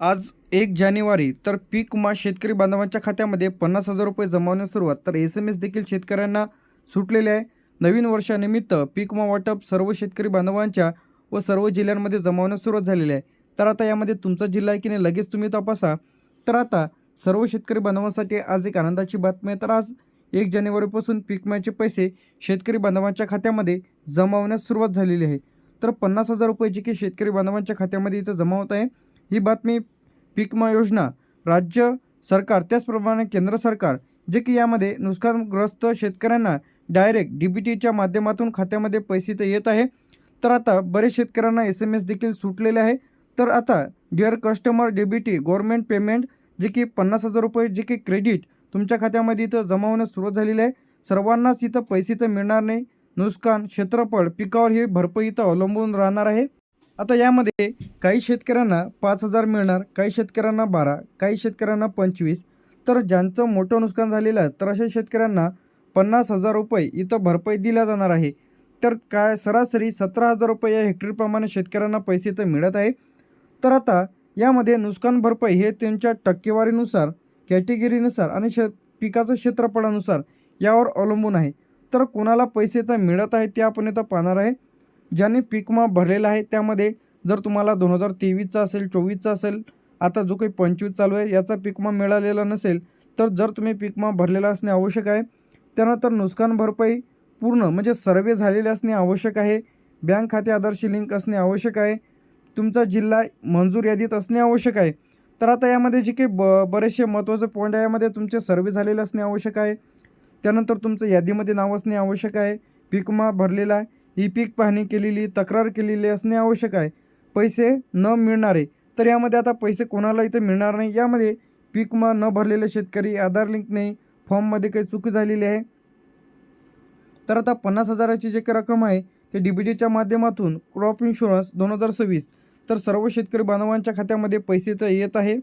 आज एक जानेवारी तर पीक विमा शेतकरी बांधवांच्या खात्यामध्ये पन्नास हजार रुपये जमावण्यास सुरुवात. तर एस एम एस देखील शेतकऱ्यांना सुटलेले आहे. नवीन वर्षानिमित्त पीक विमा वाटप सर्व शेतकरी बांधवांच्या व सर्व जिल्ह्यांमध्ये जमावण्यास सुरुवात झालेली आहे. तर आता यामध्ये तुमचा जिल्हा आहे की नाही लगेच तुम्ही तपासा. तर आता सर्व शेतकरी बांधवांसाठी आज एक आनंदाची बातमी आहे. तर आज एक जानेवारीपासून पीक विम्याचे पैसे शेतकरी बांधवांच्या खात्यामध्ये जमावण्यास सुरुवात झालेली आहे. तर पन्नास हजार रुपये जे की शेतकरी बांधवांच्या खात्यामध्ये इथं जमा होत आहे ही बातमी पीकमा योजना राज्य सरकार त्याचप्रमाणे केंद्र सरकार जे की यामध्ये नुकसानग्रस्त शेतकऱ्यांना डायरेक्ट डी बी टीच्या माध्यमातून खात्यामध्ये पैसे तर येत आहे. तर आता बरेच शेतकऱ्यांना एस एम एस देखील सुटलेले आहे. तर आता dear customer D B T government payment जे की पन्नास हजार रुपये जे की क्रेडिट तुमच्या खात्यामध्ये इथं जमा होण्यास सुरुवात झालेली आहे. सर्वांनाच इथं पैसे तर मिळणार नाही. नुकसान क्षेत्रफळ पिकावर हे भरपाई इथं अवलंबून राहणार आहे. आता यामध्ये काही शेतकऱ्यांना पाच हजार मिळणार काही शेतकऱ्यांना बारा काही शेतकऱ्यांना पंचवीस. तर ज्यांचं मोठं नुकसान झालेलं आहे तर अशा शेतकऱ्यांना पन्नास हजार रुपये इथं भरपाई दिल्या जाणार आहे. तर काय सरासरी सतरा हजार रुपये या हेक्टरप्रमाणे शेतकऱ्यांना पैसे इथं मिळत आहे. तर आता यामध्ये नुकसान भरपाई हे त्यांच्या टक्केवारीनुसार कॅटेगरीनुसार आणि शे पिकाचं क्षेत्रफळानुसार यावर अवलंबून आहे. तर कोणाला पैसे तर मिळत आहेत ते आपण इथं पाहणार आहे. ज्यांनी पीकमा विमा भरलेला आहे त्यामध्ये जर तुम्हाला दोन हजार तेवीसचा असेल चोवीसचा असेल आता जो काही पंचवीस चालू आहे याचा पीकमा विमा मिळालेला नसेल तर जर तुम्ही पीकमा विमा भरलेला असणे आवश्यक आहे त्यानंतर नुकसान भरपाई पूर्ण म्हणजे सर्वे झालेले असणे आवश्यक आहे बँक खाते आधारशी लिंक असणे आवश्यक आहे तुमचा जिल्हा मंजूर यादीत असणे आवश्यक आहे. तर आता यामध्ये जे काही ब बरेचसे महत्त्वाचे पॉईंट आहे यामध्ये तुमचे सर्वे झालेले असणे आवश्यक आहे त्यानंतर तुमचं यादीमध्ये नाव असणे आवश्यक आहे पीकमा विमा भरलेला आहे ही पीक पाहणी केलेली तक्रार केलेली असणे आवश्यक आहे. पैसे न मिळणारे. तर यामध्ये आता पैसे कोणाला इथं मिळणार नाही? यामध्ये पीक विमा न भरलेले शेतकरी आधार लिंक नाही फॉर्ममध्ये काही चूक झालेली आहे. तर आता पन्नास हजाराची जे काही रक्कम आहे ते डी बी टीच्या माध्यमातून क्रॉप इन्शुरन्स दोन हजार सव्वीस. तर सर्व शेतकरी बांधवांच्या खात्यामध्ये पैसे तर येत आहे.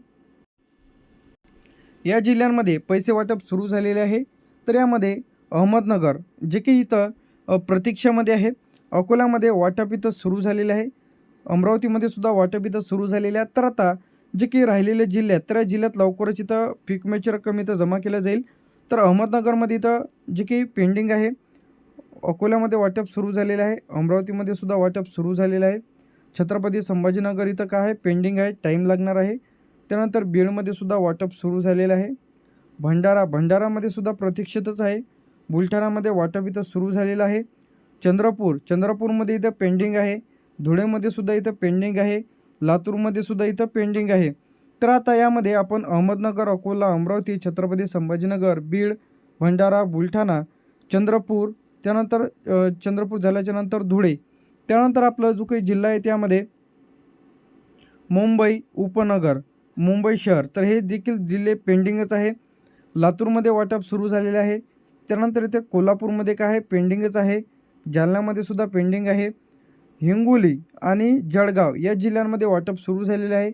या जिल्ह्यांमध्ये पैसे वाटप सुरू झालेले आहे. तर यामध्ये अहमदनगर जे की इथं प्रतीक्षामध्ये आहे. अकोल्यामध्ये वाटप इथं सुरू झालेले आहे. अमरावतीमध्ये सुद्धा वाटप इथं सुरू झालेले आहे. तर आता जे काही राहिलेले जिल्हे आहेत तर या जिल्ह्यात लवकरच इथं पीक विम्याची रक्कम इथं जमा केल्या जाईल. तर अहमदनगरमध्ये इथं जे काही पेंडिंग आहे अकोल्यामध्ये वाटप सुरू झालेलं आहे. अमरावतीमध्ये सुद्धा वाटप सुरू झालेलं आहे. छत्रपती संभाजीनगर इथं काय आहे? पेंडिंग आहे टाईम लागणार आहे. त्यानंतर बीडमध्ये सुद्धा वाटप सुरू झालेलं आहे. भंडारा भंडारामध्ये सुद्धा प्रतीक्षेतच आहे. बुलढाणामध्ये वाटप इथं सुरू झालेलं आहे. चंद्रपूर चंद्रपूरमध्ये इथं पेंडिंग आहे. धुळेमध्ये सुद्धा इथं पेंडिंग आहे. लातूरमध्ये सुद्धा इथं पेंडिंग आहे. तर आता यामध्ये आपण अहमदनगर अकोला अमरावती छत्रपती संभाजीनगर बीड भंडारा बुलढाणा चंद्रपूर त्यानंतर चंद्रपूर झाल्याच्यानंतर धुळे त्यानंतर आपलं जो काही जिल्हा आहे त्यामध्ये मुंबई उपनगर मुंबई शहर तर हे देखील जिल्हे पेंडिंगच आहे. लातूरमध्ये वाटप सुरू झालेले आहे. त्यानंतर इथे कोल्हापूरमध्ये काय आहे? पेंडिंगच आहे. जालन्यामध्ये सुद्धा पेंडिंग आहे. हिंगोली आणि जळगाव या जिल्ह्यांमध्ये वाटप सुरू झालेले आहे.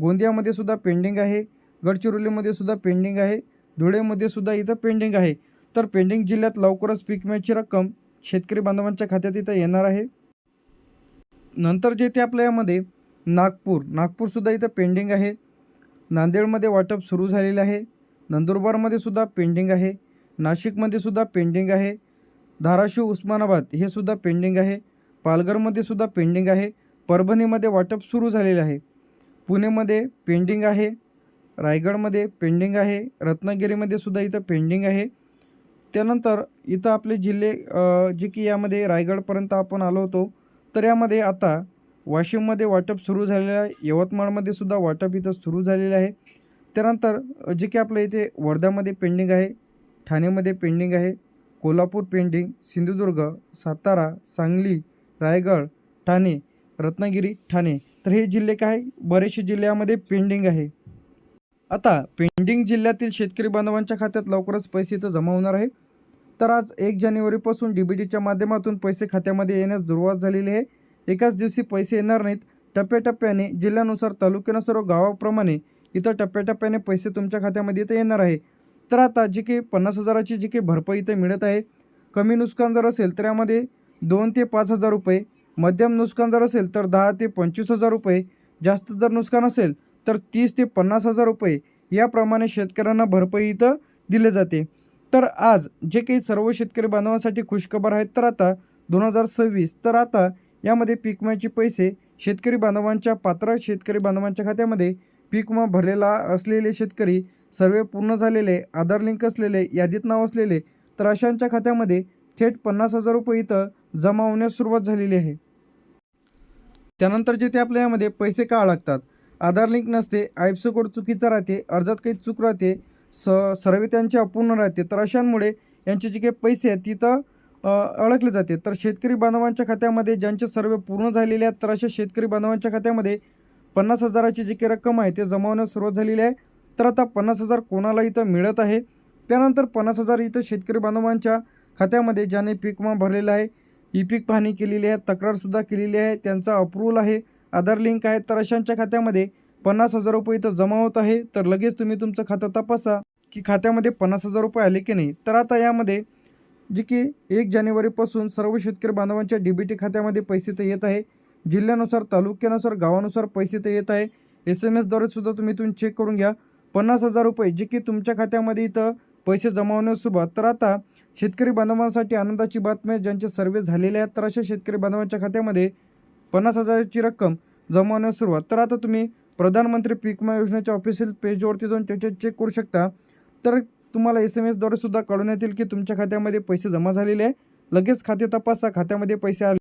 गोंदियामध्ये सुद्धा पेंडिंग आहे. गडचिरोलीमध्ये सुद्धा पेंडिंग आहे. धुळेमध्ये सुद्धा इथं पेंडिंग आहे. तर पेंडिंग जिल्ह्यात लवकरच पीक विम्याची रक्कम शेतकरी बांधवांच्या खात्यात इथं येणार आहे. नंतर जे ते आपल्या यामध्ये नागपूर नागपूरसुद्धा इथं पेंडिंग आहे. नांदेडमध्ये वाटप सुरू झालेलं आहे. नंदुरबारमध्ये सुद्धा पेंडिंग आहे. नाशिकमध्ये सुद्धा पेंडिंग आहे. धाराशिव उस्मानाबाद हे सुद्धा पेंडिंग आहे. पालघरमध्ये सुद्धा पेंडिंग आहे. परभणीमध्ये वाटप सुरू झालेलं आहे. पुणेमध्ये पेंडिंग आहे. रायगडमध्ये पेंडिंग आहे. रत्नागिरीमध्ये सुद्धा इथं पेंडिंग आहे. त्यानंतर इथं आपले जिल्हे जे की यामध्ये रायगडपर्यंत आपण आलो होतो तर यामध्ये आता वाशिममध्ये वाटप सुरू झालेलं आहे. यवतमाळमध्ये सुद्धा वाटप इथं सुरू झालेलं आहे. त्यानंतर जे की आपल्या इथे वर्ध्यामध्ये पेंडिंग आहे ठाणेमध्ये पेंडिंग आहे. कोल्हापूर पेंडिंग सिंधुदुर्ग सातारा सांगली रायगड ठाणे रत्नागिरी ठाणे. तर हे जिल्हे काय? बरेचसे जिल्ह्यामध्ये पेंडिंग आहे. आता पेंडिंग जिल्ह्यातील शेतकरी बांधवांच्या खात्यात लवकरच पैसे इथं जमा होणार आहे. तर आज एक जानेवारीपासून डी बी टीच्या माध्यमातून पैसे खात्यामध्ये येण्यास सुरुवात झालेली आहे. एकाच दिवशी पैसे येणार नाहीत. टप्प्याटप्प्याने जिल्ह्यानुसार तालुक्यानुसार व गावाप्रमाणे इथं टप्प्याटप्प्याने पैसे तुमच्या खात्यामध्ये इथं येणार आहे. तर आता जी काही पन्नास हजाराची जी काही भरपाई इथं मिळत आहे कमी नुकसान जर असेल तर यामध्ये दोन ते पाच हजार रुपये मध्यम नुकसान जर असेल तर दहा ते पंचवीस हजार रुपये जास्त जर नुकसान असेल तर तीस ते पन्नास हजार रुपये याप्रमाणे शेतकऱ्यांना भरपाई इथं दिले जाते. तर आज जे काही सर्व शेतकरी बांधवांसाठी खुशखबर आहेत तर आता दोन हजार सव्वीस तर आता यामध्ये पीक विम्याचे पैसे शेतकरी बांधवांच्या पात्र शेतकरी बांधवांच्या खात्यामध्ये पीक विमा भरलेला असलेले शेतकरी सर्वे पूर्ण झालेले आधार लिंक असलेले यादीत नाव असलेले तर अशांच्या खात्यामध्ये थेट पन्नास हजार रुपये इथं जमा होण्यास सुरुवात झालेली आहे. त्यानंतर जे ते आपल्या यामध्ये पैसे का लागतात आधार लिंक नसते आयपसो कोड चुकीचा राहते अर्जात काही चूक राहते स सर्वे त्यांचे अपूर्ण राहते तर अशांमुळे यांचे जे काही पैसे आहेत तिथं अडकले जाते. तर शेतकरी बांधवांच्या खात्यामध्ये ज्यांचे सर्वे पूर्ण झालेले आहेत तर अशा शेतकरी बांधवांच्या खात्यामध्ये पन्नास हजाराची जी काही रक्कम आहे ते जमा होण्यास सुरुवात झालेली आहे. तर आता पन्नास हजार कोणाला इथं मिळत आहे? त्यानंतर पन्नास हजार इथं शेतकरी बांधवांच्या खात्यामध्ये ज्याने पीक विमा भरलेला आहे ई पीक पाहणी केलेली आहे तक्रारसुद्धा केलेली आहे त्यांचा अप्रूव्हल आहे आधार लिंक आहे तर अशांच्या खात्यामध्ये पन्नास हजार रुपये इथं जमा होत आहे. तर लगेच तुम्ही तुमचं खातं तपासा की खात्यामध्ये पन्नास हजार रुपये आले की नाही. तर आता यामध्ये जे की एक जानेवारीपासून सर्व शेतकरी बांधवांच्या डी बी टी खात्यामध्ये पैसे तर येत आहे. जिल्ह्यानुसार तालुक्यानुसार गावानुसार पैसे तर येत आहे. एस एम एसद्वारे सुद्धा तुम्ही इथून चेक करून घ्या. पन्नास हजार रुपये जे की तुमच्या खात्यामध्ये इथं पैसे जमा सुरुवात तर आता शेतकरी बांधवांसाठी आनंदाची बातमी ज्यांचे सर्वे झालेले आहेत तर अशा शेतकरी बांधवांच्या खात्यामध्ये पन्नास हजाराची रक्कम जमा होण्यास सुरुवात. तर आता तुम्ही प्रधानमंत्री पीक विमा योजनेच्या ऑफिशियल पेजवरती जाऊन त्याच्यात चेक करू शकता. तर तुम्हाला एस एम एसद्वारे सुद्धा कळवण्यात येईल की तुमच्या खात्यामध्ये पैसे जमा झालेले आहे. लगेच खाते तपासा खात्यामध्ये पैसे आले